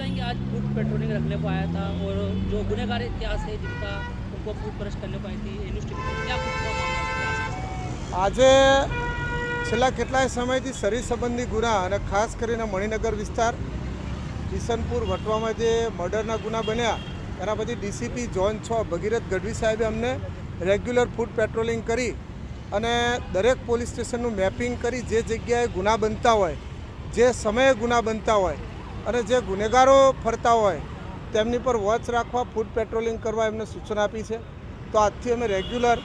कहेंगे आज food patrolling रखने को आया था और जो गुनहगार इतिहास है जिनका उनको पूछपरछ करने को आई थी इन्वेस्टिगेशन क्या कुछ हुआ मामला क्या समझते हैं? આજે છેલ્લા કેટલાય સમયથી શરીર સંબંધી ગુના અને ખાસ કરીને મણિનગર વિસ્તાર કિશનપુર વટવામાં જે મર્ડરના ગુના બન્યા એના પછી ડીસીપી ઝોન છ ભગીરથ ગઢવી સાહેબે અમને રેગ્યુલર ફૂડ પેટ્રોલિંગ કરી અને દરેક પોલીસ સ્ટેશનનું મેપિંગ કરી જે જગ્યાએ ગુના બનતા હોય જે સમયે ગુના બનતા હોય અને જે ગુનેગારો ફરતા હોય, તેમની પર વોચ રાખવા, ફૂડ પેટ્રોલિંગ કરવા એમને સૂચના આપી છે. તો આજથી અમે રેગ્યુલર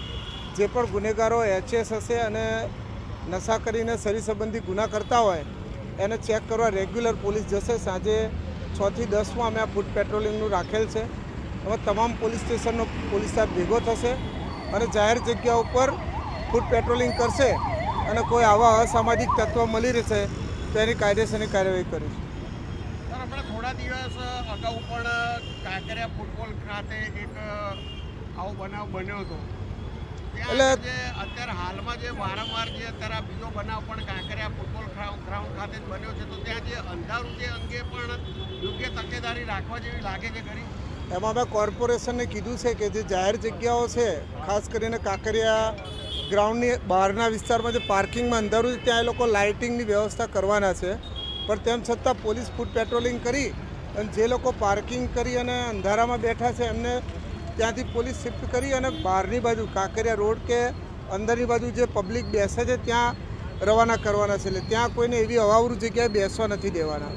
જે પણ ગુનેગારો એચએસ હશે અને નશા કરીને શરીર સંબંધી ગુના કરતા હોય, એને ચેક કરવા રેગ્યુલર પોલીસ જશે. સાંજે છથી દસમાં અમે આ ફૂડ પેટ્રોલિંગનું રાખેલ છે. હવે તમામ પોલીસ સ્ટેશનનો પોલીસ સ્ટાફ ભેગો થશે અને જાહેર જગ્યા ઉપર ફૂડ પેટ્રોલિંગ કરશે અને કોઈ આવા અસામાજિક તત્વ મળી રહેશે તો એની કાયદેસરની કાર્યવાહી કરીશું. થોડા દિવસ અગાઉ પણ કાંકરિયા ફૂટબોલ ખાતે એક આવો બનાવ બન્યો હતો. એટલે- જે અત્યારે હાલમાં જે વારંવાર જે અત્યારે બીજો બનાવ પણ કાંકરિયા ફૂટબોલ ગ્રાઉન્ડ ખાતે જ બન્યો છે તો ત્યાં જે અંધારું જે અંગે પણ યોગ્ય તકેદારી રાખવા જેવી લાગે છે ખરી? એમાં મેં કોર્પોરેશનને કીધું છે કે જે જાહેર જગ્યાઓ છે ખાસ કરીને કાંકરિયા ગ્રાઉન્ડની બહારના વિસ્તારમાં જે પાર્કિંગમાં અંધારું છે ત્યાં એ લોકો લાઇટિંગની વ્યવસ્થા કરવાના છે. પણ તેમ છતાં પોલીસ ફૂડ પેટ્રોલિંગ કરી અને જે લોકો પાર્કિંગ કરી અને અંધારામાં બેઠા છે, એમને ત્યાંથી પોલીસ શિફ્ટ કરી અને બહારની બાજુ, કાંકરિયા રોડ કે અંદરની બાજુ જે પબ્લિક બેસે છે, ત્યાં રવાના કરવાના છે. એટલે ત્યાં કોઈને એવી અવાવરૂ જગ્યાએ બેસવા નથી દેવાના.